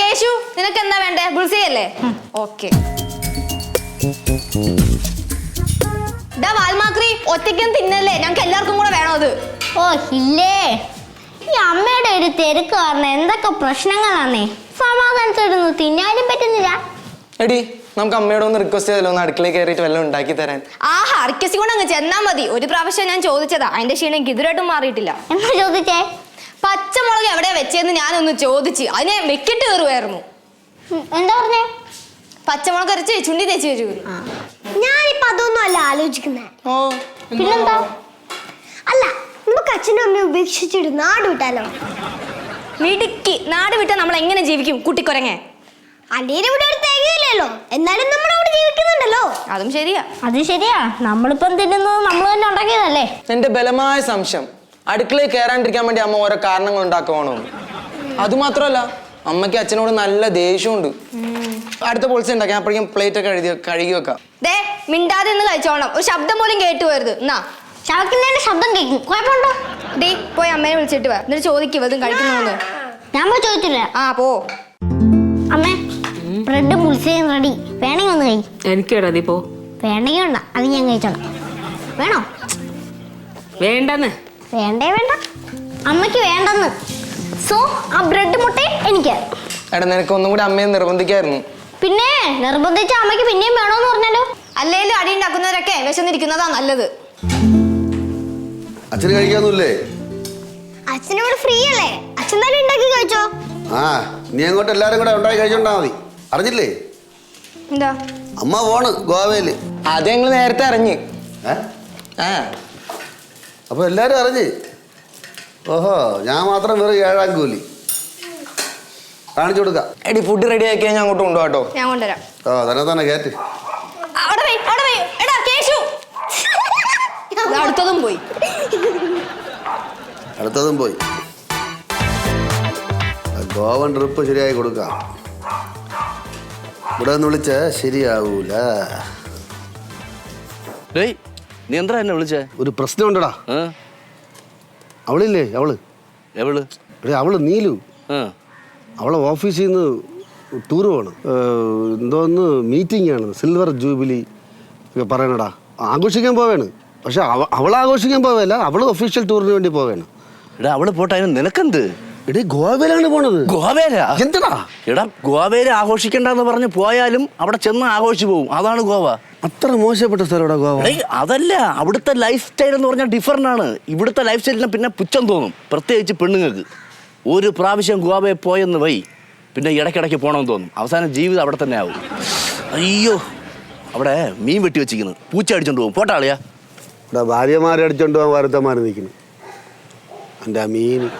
കേശു നിനക്ക് എന്താ വേണ്ടേ? ബുൾസി അല്ലേ ഓക്കെ. വാൽമാക്രി ഒറ്റയ്ക്കും തിന്നല്ലേ? ഞങ്ങൾക്ക് എല്ലാവർക്കും കൂടെ വേണോ അത്? ഓ ഇല്ലേ? ഈ അമ്മയുടെ ഒരു തിരക്ക് കാരണം എന്തൊക്കെ പ്രശ്നങ്ങളാന്നേ? സമാധാനത്തോടൊന്ന് തിന്നാനും പറ്റുന്നില്ല. എടി നമുക്ക് അമ്മയോട് ഒന്ന് റിക്വസ്റ്റ് ചെയ്തല്ലോ ഒന്ന് അടുക്കളയിൽ കയറിയിട്ട് വല്ലതും ഉണ്ടാക്കി തരാൻ. ആഹാ റിക്വസ്റ്റ് കൊണ്ട് അങ്ങ് ചെന്നാ മതി. ഒരു പ്രാവശ്യം ഞാൻ ചോദിച്ചതാ അതിന്റെ ക്ഷീണം എനിക്ക് ഇതുവരായിട്ടും മാറിയിട്ടില്ല. എന്താ ചോദിച്ചേ? പച്ചമുളക് എവിടെയാ വെച്ചതെന്ന് ഞാനൊന്ന് ചോദിച്ച്. അതിനെ വെക്കിട്ട് കയറുമായിരുന്നു എന്താ പറഞ്ഞേ? പച്ചമുളക് അരച്ച് ചുണ്ടി തേച്ച് വെച്ചു ഞാനിപ്പോ അതൊന്നും അല്ല ആലോചിക്കുന്നത് പിന്നെന്താ? അല്ല നമുക്ക് അച്ഛനും അമ്മയും ഉപേക്ഷിച്ചിട്ട് നാട് വിട്ടാലോ? മിടുക്കി. നാട് വിട്ടാൽ നമ്മൾ എങ്ങനെ ജീവിക്കും? കുട്ടിക്കൊരങ്ങേ. അല്ലേലും ഇവിടെ ഒരു തേങ്ങയില്ലല്ലോ. എന്നാലും നമ്മൾ അവിടെ ജീവിക്കുന്നുണ്ടല്ലോ. അതും ശരിയാ. അത് ശരിയാ. നമ്മളിപ്പം തിന്നുന്നത് നമ്മൾ തന്നെ ഉണ്ടാക്കിയതല്ലേ? എന്റെ ബലമായ സംശയം. അടുക്കളയിൽ കയറാണ്ടിരിക്കാൻ വേണ്ടി അമ്മ ഓരോ കാരണങ്ങൾ ഉണ്ടാക്കുവാണോ? അതുമാത്രമല്ല അമ്മയ്ക്ക് അച്ഛനോട് നല്ല ദേഷ്യമുണ്ട്. അടുത്ത പൊളിച്ച ഉണ്ടാക്കി. അപ്പോഴേക്കും പ്ലേറ്റ് ഒക്കെ കഴുകി കഴുകി വെക്കാം. ദേ മിണ്ടാതെ നിന്ന് കഴിച്ചോളണം. ഒരു ശബ്ദം പോലും കേട്ടു വരുത് എന്നാ ശബ്ദം കേൾക്കും കുഴപ്പമുണ്ടോ? ഡീ പോയി അമ്മയെ വിളിച്ചിട്ട് വാ. എന്നിട്ട് ചോദിക്കും ഇതും കഴിക്കുന്നോന്ന് ഞാൻ പോയി ചോദിച്ചില്ല. ആ പോ. അമ്മേ ബ്രെഡ് പുളിസയും റെഡി വേണമെങ്കിൽ ഒന്ന് കഴി. എനിക്ക് നീ പോ. വേണ്ടെങ്കിൽ വേണ്ട. അത് ഞാൻ കഴിച്ചോളാം. വേണോ? വേണ്ടെന്ന്. വേണ്ടേ വേണ്ട. അമ്മയ്ക്ക് വേണ്ടെന്ന്. സോ ആ ബ്രെഡ് മുട്ടയും എനിക്ക്. എടാ നിനക്ക് ഒന്നും കൂടി അമ്മയെ നിർബന്ധിക്കായിരുന്നു. പിന്നെ നിർബന്ധിച്ച അമ്മയ്ക്ക് പിന്നെയും വേണോന്ന് പറഞ്ഞാലോ? അല്ലേലും അടി ഉണ്ടാക്കുന്നവരൊക്കെ വിശന്നിരിക്കുന്നതാ നല്ലത്. അച്ഛന് കഴിക്കാന്നൂല്ലേ അച്ഛനോട് ഇവിടെ ഫ്രീ അല്ലേ? അച്ഛൻ തന്നെ ഉണ്ടാക്കി കഴിച്ചോ? ആ നീ അങ്ങോട്ട് എല്ലാരും കൂടെ ഉണ്ടാക്കി കഴിച്ചോണ്ടാ മതി. അറിഞ്ഞില്ലേ? എന്താ? അമ്മ പോണ് ഗോവയിൽ. അത് നേരത്തെ അറിഞ്ഞ്. ഏ? ആ. അപ്പൊ എല്ലാരും അറിഞ്ഞ്? ഓഹോ ഞാൻ മാത്രം വെറും ഏഴാം കൂലി. കാണിച്ചു കൊടുക്കാം. എടി ഫുഡ് റെഡി ആക്കി ഞാൻ അങ്ങോട്ട് കൊണ്ടുപോകാട്ടോ ഞാൻ കൊണ്ടുവരാം. ഓ തന്നെ തന്നെ കയറ്റ് അവിടെ പോയി അവിടെ പോയി എടാ കേശു. ദാ അടുത്തതും പോയി. അടുത്തതും പോയി. ആ ഗോവൻ ട്രിപ്പ് ശരിയായി കൊടുക്കാം. ഇവിടെ നിന്ന് വിളിച്ച ശരിയാവൂല. ഡേയ് നീ എന്താ എന്നെ വിളിച്ചേ? ഒരു പ്രശ്നമുണ്ടടാ. ഏ? അവളില്ലേ അവൾ? എവൾ? എടേ അവൾ നീലു. ഏ. അവളെ ഓഫീസിൽ നിന്ന് ടൂർ പോകണം എന്തോന്ന് മീറ്റിംഗ് ആണ്. സിൽവർ ജൂബിലി ഒക്കെ പറയണടാ. ആഘോഷിക്കാൻ പോവേണ്. പക്ഷെ അവ അവൾ ആഘോഷിക്കാൻ പോവല്ല അവൾ ഒഫീഷ്യൽ ടൂറിന് വേണ്ടി പോവേണ്. എടാ അവൾ പോട്ടെ അതിന് നിനക്കെന്ത്? എടേ ഗോവയിലാണ് പോണത്. ഗോവയിലാ? എന്തടാ എടാ ഗോവയിൽ ആഘോഷിക്കണ്ടെന്ന് പറഞ്ഞ് പോയാലും അവിടെ ചെന്ന് ആഘോഷിച്ചു പോകും അതാണ് ഗോവ. അത്ര മോശപ്പെട്ട സ്ഥലം ഗോവ. അതല്ല. അവിടുത്തെ ലൈഫ് സ്റ്റൈൽ എന്ന് പറഞ്ഞാൽ ഡിഫറെന്റ് ആണ്. ഇവിടുത്തെ ലൈഫ് സ്റ്റൈലിന് പിന്നെ പുച്ഛം തോന്നും. പ്രത്യേകിച്ച് പെണ്ണുങ്ങൾക്ക്. ഒരു പ്രാവശ്യം ഗോവയിൽ പോയെന്ന് വൈ പിന്നെ ഇടയ്ക്കിടയ്ക്ക് പോകണമെന്ന് തോന്നും. അവസാനം ജീവിതം അവിടെ തന്നെ ആവും. അയ്യോ അവിടെ മീൻ വെട്ടി വെച്ചിരിക്കുന്നു. പൂച്ച അടിച്ചോണ്ട് പോകും. പോട്ടാളിയാ ഇവിടെ ഭാര്യമാരെ അടിച്ചോണ്ട് പോകാൻ വരുത്തമാർ നിൽക്കുന്നു എന്റെ ആ മീൻ.